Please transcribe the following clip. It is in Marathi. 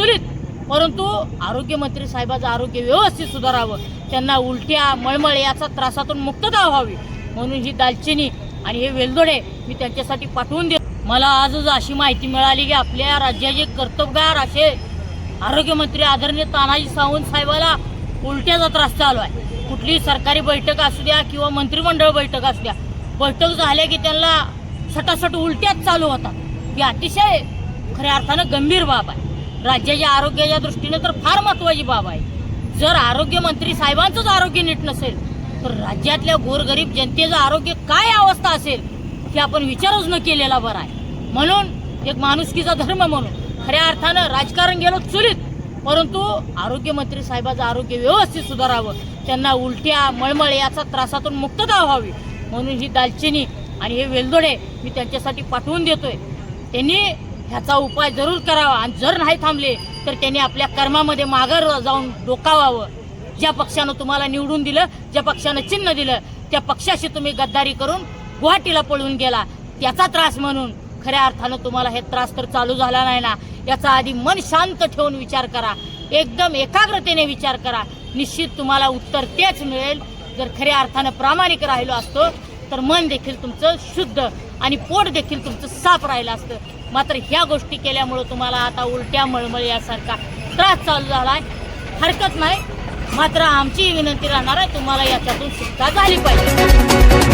चुलीत परंतु आरोग्यमंत्री साहेबाचं आरोग्य व्यवस्थित सुधारावं त्यांना उलट्या मळमळ याचा त्रासातून मुक्तता व्हावी. म्हणून ही दालचिनी आणि हे वेलदोडे मी त्यांच्यासाठी पाठवून दे मला आजच अशी माहिती मिळाली की आपल्या राज्याचे कर्तबगार असे आरोग्यमंत्री आदरणीय तानाजी सावंत साहेबाला उलट्याचा त्रास चालू आहे. कुठलीही सरकारी बैठक असू द्या किंवा मंत्रिमंडळ बैठक असू द्या बैठक झाल्या की त्यांना सटासट उलट्याच चालू होतात. ही अतिशय खऱ्या अर्थानं गंभीर बाब आहे. राज्याच्या आरोग्याच्या दृष्टीने तर फार महत्वाची बाब आहे. जर आरोग्यमंत्री साहेबांचंच आरोग्य नीट नसेल तर राज्यातल्या गोरगरीब जनतेचं आरोग्य काय अवस्था असेल हे आपण विचारच न केलेला बरा आहे. म्हणून एक माणुसकीचा धर्म म्हणून खऱ्या अर्थानं राजकारण गेलो चुलीत परंतु आरोग्यमंत्री साहेबाचं आरोग्य व्यवस्थित सुधारावं त्यांना उलट्या मळमळ याचा त्रासातून मुक्तता व्हावी म्हणून ही दालचिनी आणि हे वेलदोडे मी त्यांच्यासाठी पाठवून देतोय. त्यांनी ह्याचा उपाय जरूर करावा. आणि जर नाही थांबले तर त्यांनी आपल्या कर्मामध्ये माघार जाऊन डोकावावं. ज्या पक्षानं तुम्हाला निवडून दिलं ज्या पक्षानं चिन्ह दिलं त्या पक्षाशी तुम्ही गद्दारी करून गुवाहाटीला पळून गेला. त्याचा त्रास म्हणून खऱ्या अर्थानं तुम्हाला हे त्रास तर चालू झाला नाही ना? याचा आधी मन शांत ठेवून विचार करा. एकदम एकाग्रतेने विचार करा. निश्चित तुम्हाला उत्तर तेच मिळेल. जर खऱ्या अर्थानं प्रामाणिक राहिलो असतो तर मन देखील तुमचं शुद्ध आणि पोट देखील तुमचं साफ राहिलं असतं. मात्र ह्या गोष्टी केल्यामुळं तुम्हाला आता उलट्या मळमळ यासारखा त्रास चालू झाला आहे हरकत नाही. मात्र आमची विनंती राहणार आहे तुम्हाला याच्यातून सुटका झाली पाहिजे.